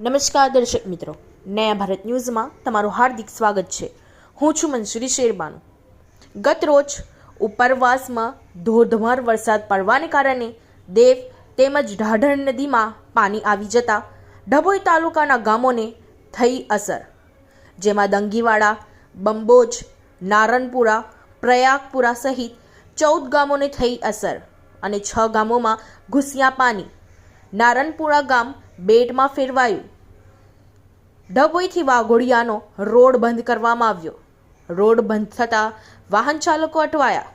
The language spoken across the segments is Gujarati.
નમસ્કાર દર્શક મિત્રો. નયા ભારત ન્યૂઝમાં તમારું હાર્દિક સ્વાગત છે. હું છું મનસુરી શેરબાનુ. ગત રોજ ઉપરવાસમાં ધોધમાર વરસાદ પડવાને કારણે દેવ તેમજ ઢાઢર નદીમાં પાણી આવી જતા ડભોઈ તાલુકાના ગામોને થઈ અસર. જેમાં દંગીવાડા, બંબોજ, નારણપુરા, પ્રયાગપુરા સહિત ચૌદ ગામોને થઈ અસર અને છ ગામોમાં ઘૂસ્યા પાણી. નારણપુરા ગામ બેટમાં ફેરવાયું. ડભોઈથી વાઘોડિયાનો રોડ બંધ કરવામાં આવ્યો. રોડ બંધ થતાં વાહન ચાલકો અટવાયા.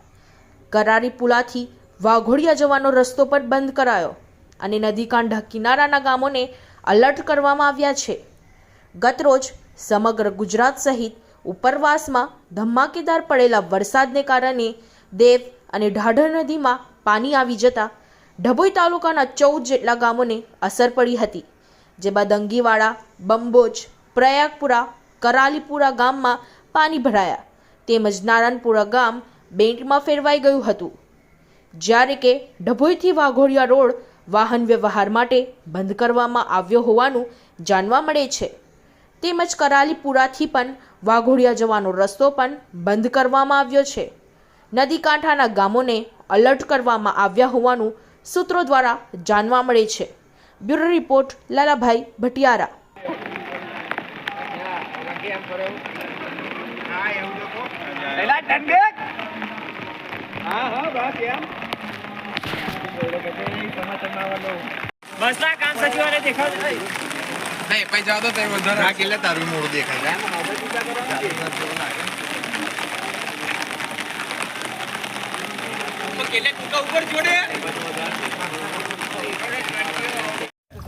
કરારી પુલાથી વાઘોડિયા જવાનો રસ્તો પણ બંધ કરાયો અને નદીકાંઠા કિનારાના ગામોને અલર્ટ કરવામાં આવ્યા છે. ગતરોજ સમગ્ર ગુજરાત સહિત ઉપરવાસમાં ધમાકેદાર પડેલા વરસાદને કારણે દેવ અને ઢાઢર નદીમાં પાણી આવી જતા ડભોઈ તાલુકાના ચૌદ જેટલા ગામોને અસર પડી હતી, જેમાં દંગીવાડા, બંબોજ, પ્રયાગપુરા, કરાલીપુરા ગામમાં પાણી ભરાયા, તેમજ નારાયણપુરા ગામ બેન્ટમાં ફેરવાઈ ગયું હતું. જ્યારે કે ડભોઈથી વાઘોડિયા રોડ વાહન વ્યવહાર માટે બંધ કરવામાં આવ્યો હોવાનું જાણવા મળે છે. તેમજ કરાલીપુરાથી પણ વાઘોડિયા જવાનો રસ્તો પણ બંધ કરવામાં આવ્યો છે. નદી કાંઠાના ગામોને અલર્ટ કરવામાં આવ્યા હોવાનું સૂત્રો દ્વારા જાણવા મળે છે. Bureau report, Lalabhai Bhatiyara. નહીં, પૈસા તો તે વધારે રાખી લે, તારું મોડું દેખાય. છે ટૂંકા ઉપર જોડે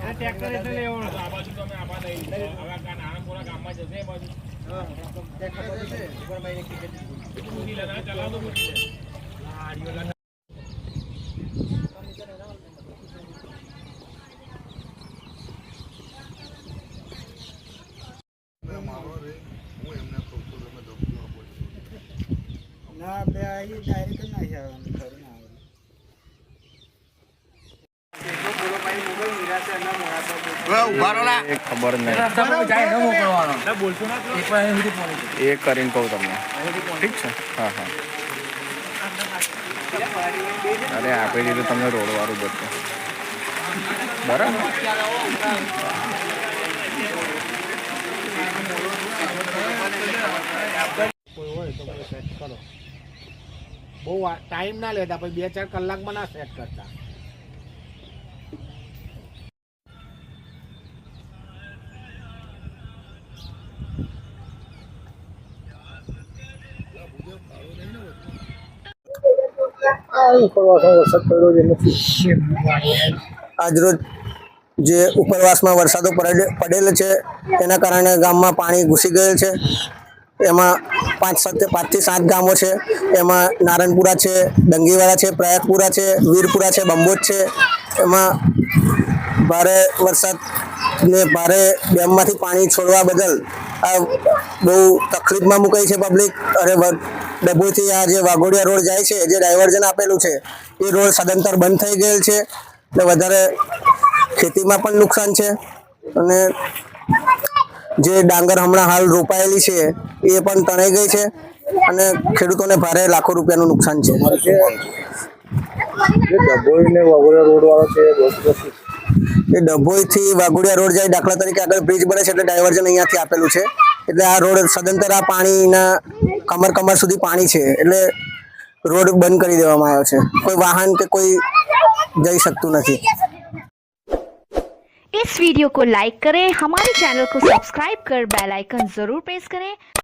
ટ્રેક્ટર એટલે આ બાજુ તમે આબા લઈ હવે નારાયણપુરા ગામમાં જશે બાજુ ચલાવતો ના, બે આવી ડાયરેક્ટ ના આવવાનું ખરું ના આવવાનું ખબર નહીં. એ કરીને કહું તમને. ઠીક છે? હા હા. અરે આપી દીધું તમને રોડવાળું બધું. બરાબર? કોઈ હોય તો સેટ કરો. બહુ ટાઈમ ના લેતા પછી બે ચાર કલાકમાં ના સેટ કરતા. આજરોજ જે ઉપરવાસમાં વરસાદો પડે પડેલ છે તેના કારણે ગામમાં પાણી ઘૂસી ગયેલ છે. એમાં પાંચ સાત પાંચથી સાત ગામો છે. એમાં નારણપુરા છે ડંગીવાળા છે, પ્રયાગપુરા છે, વીરપુરા છે, બંબોજ છે. એમાં ભારે વરસાદ ને ભારે ડેમમાંથી પાણી છોડવા બદલ આ બહુ તકલીફમાં મુકાઈ છે પબ્લિક અને ડભોઈથી આ જે વાઘોડિયા રોડ જાય છે, જે ડાયવર્ઝન આપેલું છે, એ રોડ સદંતર બંધ થઈ ગયેલ છે. એટલે વધારે ખેતીમાં પણ નુકસાન છે. અને જે ડાંગર હમણાં હાલ રોપાયેલી છે, એ પણ તણાઈ ગઈ છે. અને ખેડૂતોને ભારે લાખો રૂપિયાનું નુકસાન છે. એ ડભોઈથી વાઘોડિયા રોડ જાય દાખલા તરીકે આગળ બ્રિજ બને છે એટલે ડાયવર્ઝન અહીંયાથી આપેલું છે એટલે આ રોડ સદંતર આ પાણીના કમર કમર સુધી પાણી છે એટલે રોડ બંધ કરી દેવામાં આવ્યો છે કોઈ વાહન કે કોઈ જઈ શકતું નથી इस वीडियो को लाइक करें हमारे चैनल को सब्सक्राइब कर बेल आइकन जरूर प्रेस करें